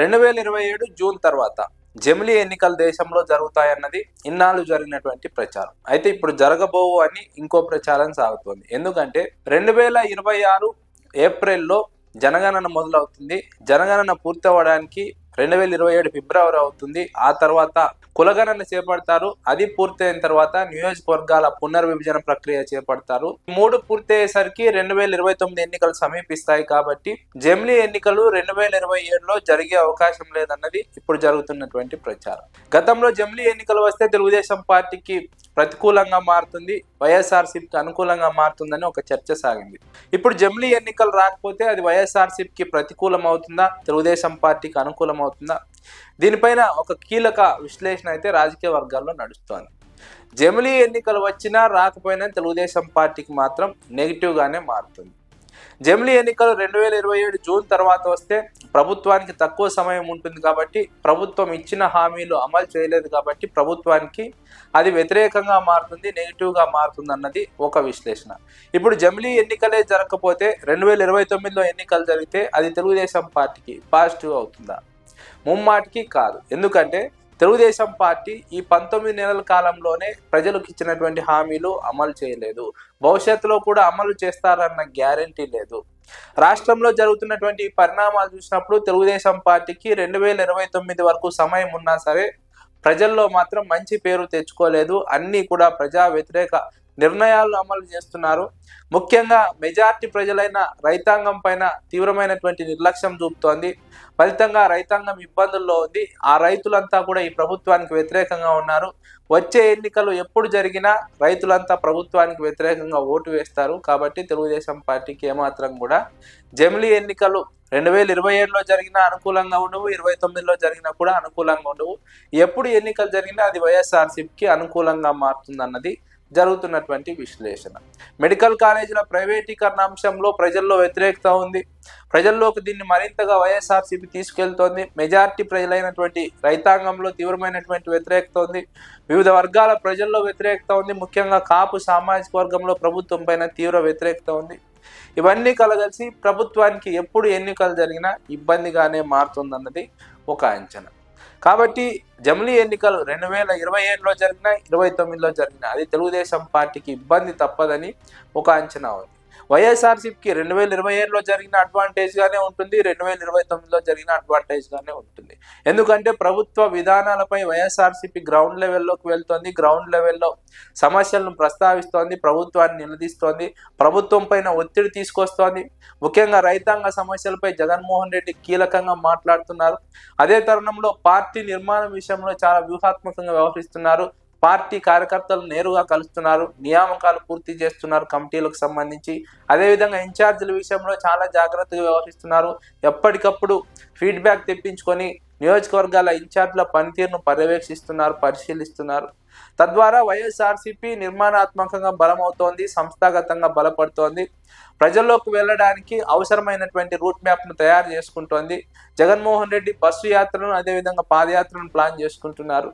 రెండు వేల ఇరవై ఏడు జూన్ తర్వాత జమిలీ ఎన్నికలు దేశంలో జరుగుతాయన్నది ఇన్నాళ్ళు జరిగినటువంటి ప్రచారం. అయితే ఇప్పుడు జరగబోవు అని ఇంకో ప్రచారం సాగుతోంది. ఎందుకంటే రెండు వేల ఇరవై ఆరు ఏప్రిల్లో జనగణన మొదలవుతుంది. జనగణన పూర్తి అవ్వడానికి రెండు వేల ఇరవై ఏడు ఫిబ్రవరి అవుతుంది. ఆ తర్వాత కులగణన చేపడతారు. అది పూర్తయిన తర్వాత నియోజకవర్గాల పునర్విభజన ప్రక్రియ చేపడతారు. మూడు పూర్తయ్యేసరికి రెండు వేల ఇరవై తొమ్మిది ఎన్నికలు సమీపిస్తాయి కాబట్టి జమిలీ ఎన్నికలు రెండు వేల ఇరవై ఏడులో జరిగే అవకాశం లేదన్నది ఇప్పుడు జరుగుతున్నటువంటి ప్రచారం. గతంలో జమిలీ ఎన్నికలు వస్తే తెలుగుదేశం పార్టీకి ప్రతికూలంగా మారుతుంది. వైఎస్ఆర్సీపీకి అనుకూలంగా మారుతుందని ఒక చర్చ సాగింది. ఇప్పుడు జమిలీ ఎన్నికలు రాకపోతే అది వైఎస్ఆర్సీపీకి ప్రతికూలం అవుతుందా? తెలుగుదేశం పార్టీకి అనుకూలం అవుతుందా దీనిపైన ఒక కీలక విశ్లేషణ అయితే రాజకీయ వర్గాల్లో నడుస్తోంది. జమిలీ ఎన్నికలు వచ్చినా రాకపోయినా తెలుగుదేశం పార్టీకి మాత్రం నెగిటివ్గానే మారుతుంది. జమిలీ ఎన్నికలు రెండు వేల ఇరవై ఏడు జూన్ తర్వాత వస్తే ప్రభుత్వానికి తక్కువ సమయం ఉంటుంది కాబట్టి ప్రభుత్వం ఇచ్చిన హామీలు అమలు చేయలేదు కాబట్టి ప్రభుత్వానికి అది వ్యతిరేకంగా మారుతుంది నెగిటివ్గా మారుతుంది అన్నది ఒక విశ్లేషణ. ఇప్పుడు జమిలీ ఎన్నికలే జరగకపోతే రెండు వేల ఇరవై తొమ్మిదిలో ఎన్నికలు జరిగితే అది తెలుగుదేశం పార్టీకి పాజిటివ్ అవుతుందా? ముమ్మాటికి కాదు. ఎందుకంటే తెలుగుదేశం పార్టీ ఈ పంతొమ్మిది నెలల కాలంలోనే ప్రజలకు ఇచ్చినటువంటి హామీలు అమలు చేయలేదు. భవిష్యత్తులో కూడా అమలు చేస్తారన్న గ్యారంటీ లేదు. రాష్ట్రంలో జరుగుతున్నటువంటి ఈ పరిణామాలు చూసినప్పుడు తెలుగుదేశం పార్టీకి రెండు వేల ఇరవై తొమ్మిది వరకు సమయం ఉన్నా సరే ప్రజల్లో మాత్రం మంచి పేరు తెచ్చుకోలేదు. అన్నీ కూడా ప్రజా వ్యతిరేక నిర్ణయాలు అమలు చేస్తున్నారు. ముఖ్యంగా మెజార్టీ ప్రజలైన రైతాంగం పైన తీవ్రమైనటువంటి నిర్లక్ష్యం చూపుతోంది. ఫలితంగా రైతాంగం ఇబ్బందుల్లో ఉంది. ఆ రైతులంతా కూడా ఈ ప్రభుత్వానికి వ్యతిరేకంగా ఉన్నారు. వచ్చే ఎన్నికలు ఎప్పుడు జరిగినా రైతులంతా ప్రభుత్వానికి వ్యతిరేకంగా ఓటు వేస్తారు. కాబట్టి తెలుగుదేశం పార్టీకి ఏమాత్రం కూడా జమిలీ ఎన్నికలు రెండు వేల ఇరవై ఏడులో జరిగినా అనుకూలంగా ఉండవు. ఇరవై తొమ్మిదిలో జరిగినా కూడా అనుకూలంగా ఉండవు. ఎప్పుడు ఎన్నికలు జరిగినా అది వైఎస్ఆర్సీపీకి అనుకూలంగా మారుతుందన్నది జరుగుతున్నటువంటి విశ్లేషణ. మెడికల్ కాలేజీల ప్రైవేటీకరణ అంశంలో ప్రజల్లో వ్యతిరేకత ఉంది. ప్రజల్లోకి దీన్ని మరింతగా వైఎస్ఆర్సీపీ తీసుకెళ్తోంది. మెజార్టీ ప్రజలైనటువంటి రైతాంగంలో తీవ్రమైనటువంటి వ్యతిరేకత ఉంది. వివిధ వర్గాల ప్రజల్లో వ్యతిరేకత ఉంది. ముఖ్యంగా కాపు సామాజిక వర్గంలో ప్రభుత్వం పైన తీవ్ర వ్యతిరేకత ఉంది. ఇవన్నీ కలగలిసి ప్రభుత్వానికి ఎప్పుడు ఎన్నికలు జరిగినా ఇబ్బందిగానే మారుతుందన్నది ఒక అంచనా. కాబట్టి జమిలీ ఎన్నికలు రెండు వేల ఇరవై ఏడులో జరిగిన ఇరవై తొమ్మిదిలో జరిగిన అది తెలుగుదేశం పార్టీకి ఇబ్బంది తప్పదని ఒక అంచనా ఉంది. వైఎస్ఆర్సీపీకి రెండు వేల ఇరవై ఏడులో జరిగిన అడ్వాంటేజ్గానే ఉంటుంది రెండు వేల ఇరవై తొమ్మిదిలో జరిగిన అడ్వాంటేజ్గానే ఉంటుంది. ఎందుకంటే ప్రభుత్వ విధానాలపై వైఎస్ఆర్సీపీ గ్రౌండ్ లెవెల్లోకి వెళ్తోంది గ్రౌండ్ లెవెల్లో సమస్యలను ప్రస్తావిస్తోంది ప్రభుత్వాన్ని నిలదీస్తోంది ప్రభుత్వం పైన ఒత్తిడి తీసుకొస్తోంది. ముఖ్యంగా రైతాంగ సమస్యలపై జగన్మోహన్ రెడ్డి కీలకంగా మాట్లాడుతున్నారు. అదే తరుణంలో పార్టీ నిర్మాణం విషయంలో చాలా వ్యూహాత్మకంగా వ్యవహరిస్తున్నారు. పార్టీ కార్యకర్తలు నేరుగా కలుస్తున్నారు నియామకాలు పూర్తి చేస్తున్నారు కమిటీలకు సంబంధించి. అదేవిధంగా ఇన్ఛార్జీల విషయంలో చాలా జాగ్రత్తగా వ్యవహరిస్తున్నారు. ఎప్పటికప్పుడు ఫీడ్బ్యాక్ తెప్పించుకొని నియోజకవర్గాల ఇన్ఛార్జ్ల పనితీరును పర్యవేక్షిస్తున్నారు పరిశీలిస్తున్నారు. తద్వారా వైఎస్ఆర్సీపీ నిర్మాణాత్మకంగా బలమవుతోంది సంస్థాగతంగా బలపడుతోంది. ప్రజల్లోకి వెళ్ళడానికి అవసరమైనటువంటి రూట్ మ్యాప్ను తయారు చేసుకుంటోంది. జగన్మోహన్ రెడ్డి బస్సు యాత్రను అదేవిధంగా పాదయాత్రను ప్లాన్ చేసుకుంటున్నారు.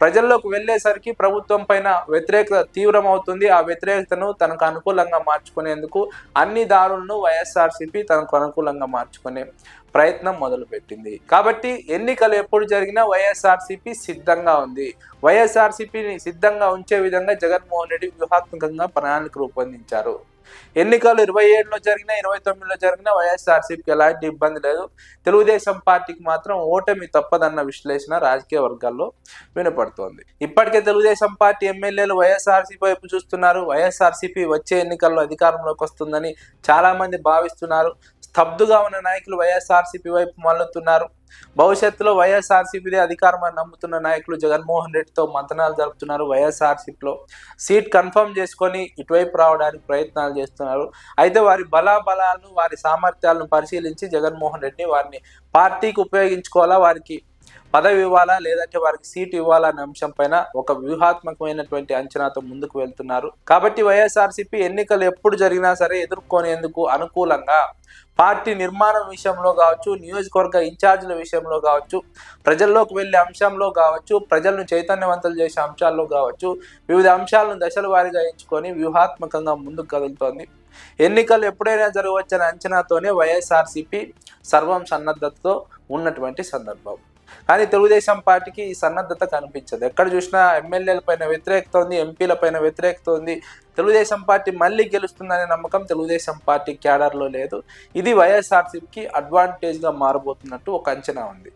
ప్రజల్లోకి వెళ్ళేసరికి ప్రభుత్వం పైన వ్యతిరేకత తీవ్రమవుతుంది. ఆ వ్యతిరేకతను తనకు అనుకూలంగా మార్చుకునేందుకు అన్ని దారులను వైఎస్ఆర్సీపీ తనకు అనుకూలంగా మార్చుకునే ప్రయత్నం మొదలుపెట్టింది. కాబట్టి ఎన్నికలు ఎప్పుడు జరిగినా వైఎస్ఆర్సీపీ సిద్ధంగా ఉంది. వైఎస్ఆర్సీపీని సిద్ధంగా ఉంచే విధంగా జగన్మోహన్ రెడ్డి వ్యూహాత్మకంగా ప్రణాళిక రూపొందించారు. ఎన్నికలు ఇరవై ఏడులో జరిగిన ఇరవై తొమ్మిదిలో జరిగిన వైఎస్ఆర్సీపీకి ఎలాంటి ఇబ్బంది లేదు. తెలుగుదేశం పార్టీకి మాత్రం ఓటమి తప్పదన్న విశ్లేషణ రాజకీయ వర్గాల్లో వినపడుతోంది. ఇప్పటికే తెలుగుదేశం పార్టీ ఎమ్మెల్యేలు వైఎస్ఆర్సీపీ వైపు చూస్తున్నారు. వైఎస్ఆర్సీపీ వచ్చే ఎన్నికల్లో అధికారంలోకి వస్తుందని చాలా మంది భావిస్తున్నారు. స్తబ్దుగా ఉన్న నాయకులు వైఎస్ఆర్సీపీ వైపు మళ్ళుతున్నారు భవిష్యత్తులో వైఎస్ఆర్సీపీదే అధికారమని నమ్ముతున్న నాయకులు జగన్మోహన్ రెడ్డితో మంతనాలు జరుపుతున్నారు వైఎస్ఆర్సీపీలో. సీట్ కన్ఫర్మ్ చేసుకొని ఇటువైపు రావడానికి ప్రయత్నాలు చేస్తున్నారు. అయితే వారి బలాబలాలను వారి సామర్థ్యాలను పరిశీలించి జగన్మోహన్ రెడ్డి వారిని పార్టీకి ఉపయోగించుకోవాలా వారికి పదవి ఇవ్వాలా లేదంటే వారికి సీటు ఇవ్వాలా అనే అంశం పైన ఒక వ్యూహాత్మకమైనటువంటి అంచనాతో ముందుకు వెళ్తున్నారు. కాబట్టి వైఎస్ఆర్సీపీ ఎన్నికలు ఎప్పుడు జరిగినా సరే ఎదుర్కొనేందుకు అనుకూలంగా పార్టీ నిర్మాణం విషయంలో కావచ్చు నియోజకవర్గ ఇన్ఛార్జీల విషయంలో కావచ్చు ప్రజల్లోకి వెళ్ళే అంశంలో కావచ్చు ప్రజలను చైతన్యవంతులు చేసే అంశాల్లో కావచ్చు వివిధ అంశాలను దశల వారీగా ఎంచుకొని వ్యూహాత్మకంగా ముందుకు కదులుతోంది. ఎన్నికలు ఎప్పుడైనా జరగవచ్చనే అంచనాతోనే వైఎస్ఆర్సీపీ సర్వం సన్నద్ధతతో ఉన్నటువంటి సందర్భం. కానీ తెలుగుదేశం పార్టీకి ఈ సన్నద్ధత కనిపించదు. ఎక్కడ చూసినా ఎమ్మెల్యేల పైన వ్యతిరేకత ఉంది ఎంపీల పైన వ్యతిరేకత ఉంది తెలుగుదేశం పార్టీ మళ్ళీ గెలుస్తుందనే నమ్మకం తెలుగుదేశం పార్టీ క్యాడర్లో లేదు. ఇది వైఎస్ఆర్సీపీకి అడ్వాంటేజ్గా మారబోతున్నట్టు ఒక అంచనా ఉంది.